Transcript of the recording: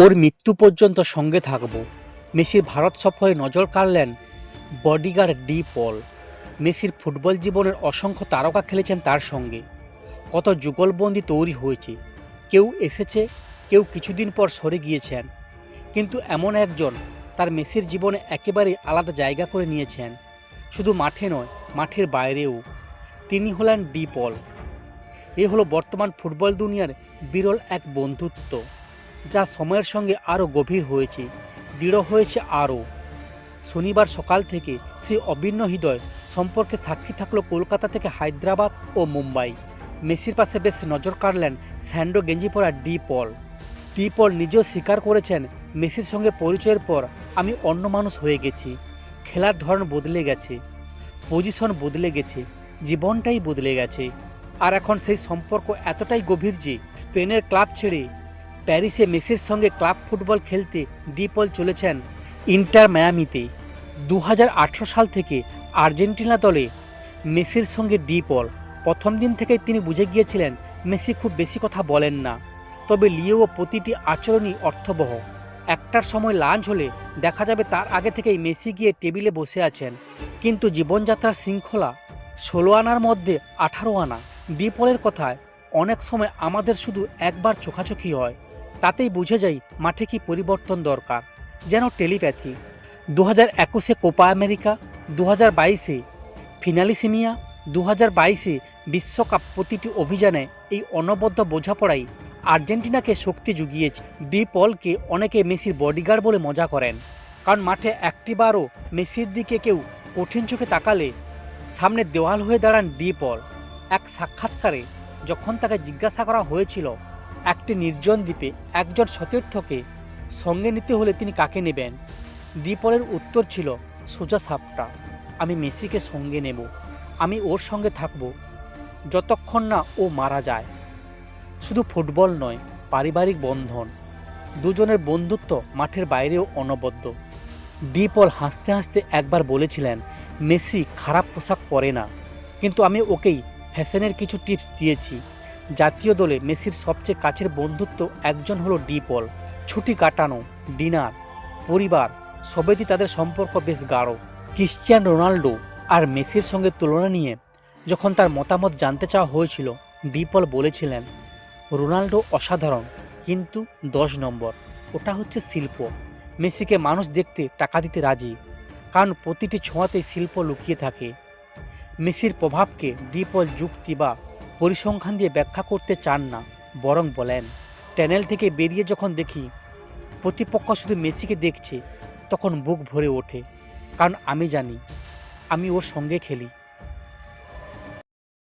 ওর মৃত্যু পর্যন্ত সঙ্গে থাকব। মেসির ভারত সফরে নজর কাড়লেন বডিগার্ড ডি পল। মেসির ফুটবল জীবনের অসংখ্য তারকা খেলেছেন তার সঙ্গে। কত যুগলবন্দি তৈরি হয়েছে। কেউ এসেছে, কেউ কিছুদিন পর সরে গিয়েছেন। কিন্তু এমন একজন তার মেসির জীবনে একেবারে আলাদা জায়গা করে নিয়েছেন। শুধু মাঠে নয়, মাঠের বাইরেও। তিনি হলেন ডি পল। এ হলো বর্তমান ফুটবল দুনিয়ার বিরল এক বন্ধুত্ব। যা সময়ের সঙ্গে আরও গভীর হয়েছে, দৃঢ় হয়েছে আরও। শনিবার সকাল থেকে সেই অভিন্ন হৃদয় সম্পর্কে সাক্ষী থাকল কলকাতা থেকে হায়দ্রাবাদ ও মুম্বাই। মেসির পাশে বেশ নজর কাড়লেন স্যান্ডো গেঞ্জি পরা ডি পল। ডি পল নিজেও স্বীকার করেছেন, মেসির সঙ্গে পরিচয়ের পর আমি অন্য মানুষ হয়ে গেছি। খেলার ধরন বদলে গেছে, পজিশন বদলে গেছে, জীবনটাই বদলে গেছে। আর এখন সেই সম্পর্ক এতটাই গভীর যে স্পেনের ক্লাব ছেড়ে প্যারিসে মেসির সঙ্গে ক্লাব ফুটবল খেলতে ডিপল চলেছেন ইন্টার মায়ামিতে। দু হাজার আঠেরো সাল থেকে আর্জেন্টিনা দলে মেসির সঙ্গে ডিপল। প্রথম দিন থেকেই তিনি বুঝে গিয়েছিলেন, মেসি খুব বেশি কথা বলেন না। তবে লিও প্রতিটি আচরণই অর্থবহ। একটার সময় লাঞ্চ হলে দেখা যাবে তার আগে থেকেই মেসি গিয়ে টেবিলে বসে আছেন। কিন্তু জীবনযাত্রার শৃঙ্খলা ষোলো আনার মধ্যে আঠারো আনা। ডিপলের কথায় অনেক সময় আমাদের শুধু একবার চোখাচোখি হয়। তাতেই বুঝে যাই মাঠে কি পরিবর্তন দরকার। যেন টেলিপ্যাথি। দু হাজার একুশে কোপা আমেরিকা দু হাজার বাইশে ফিনালিসিমিয়া দু হাজার বাইশে বিশ্বকাপ প্রতিটি অভিযানে এই অনবদ্য বোঝাপড়াই আর্জেন্টিনাকে শক্তি জুগিয়েছে। ডি পলকে অনেকে মেসির বডিগার্ড বলে মজা করেন। কারণ মাঠে একটিবারও মেসির দিকে কেউ কঠিন চোখে তাকালে সামনে দেওয়াল হয়ে দাঁড়ান ডি পল। এক সাক্ষাৎকারে যখন তাকে জিজ্ঞাসা করা হয়েছিল একটি নির্জন দ্বীপে একজন সতীর্থকে সঙ্গে নিতে হলে তিনি কাকে নেবেন? ডিপলের উত্তর ছিল, সোজা সাপটা। আমি মেসিকে সঙ্গে নেব। আমি ওর সঙ্গে থাকব, যতক্ষণ না ও মারা যায়। শুধু ফুটবল নয়, পারিবারিক বন্ধন। দুজনের বন্ধুত্ব মাঠের বাইরেও অনবদ্য। ডিপল হাসতে হাসতে একবার বলেছিলেন, মেসি খারাপ পোশাক পরে না। কিন্তু আমি ওকেই ফ্যাশনের কিছু টিপস দিয়েছি। জাতীয় দলে মেসির সবচেয়ে কাছের বন্ধুত্ব একজন হলো ডিপল ছুটি কাটানো, ডিনার, পরিবার, সবেতেই তাদের সম্পর্ক বেশ গাঢ়। ক্রিশ্চিয়ান রোনাল্ডো আর মেসির সঙ্গে তুলনা নিয়ে যখন তার মতামত জানতে চাওয়া হয়েছিল ডিপল বলেছিলেন, রোনাল্ডো অসাধারণ, কিন্তু দশ নম্বর। ওটা হচ্ছে শিল্প। মেসিকে মানুষ দেখতে টাকা দিতে রাজি, কারণ প্রতিটি ছোঁয়াতেই শিল্প লুকিয়ে থাকে। মেসির প্রভাবকে ডিপল যুক্তি বা পরিসংখ্যান দিয়ে ব্যাখ্যা করতে চান না, বরং বলেন, ট্যানেল থেকে বেরিয়ে যখন দেখি প্রতিপক্ষ শুধু মেসিকে দেখছে, তখন বুক ভরে ওঠে। কারণ আমি জানি, আমি ওর সঙ্গে খেলি।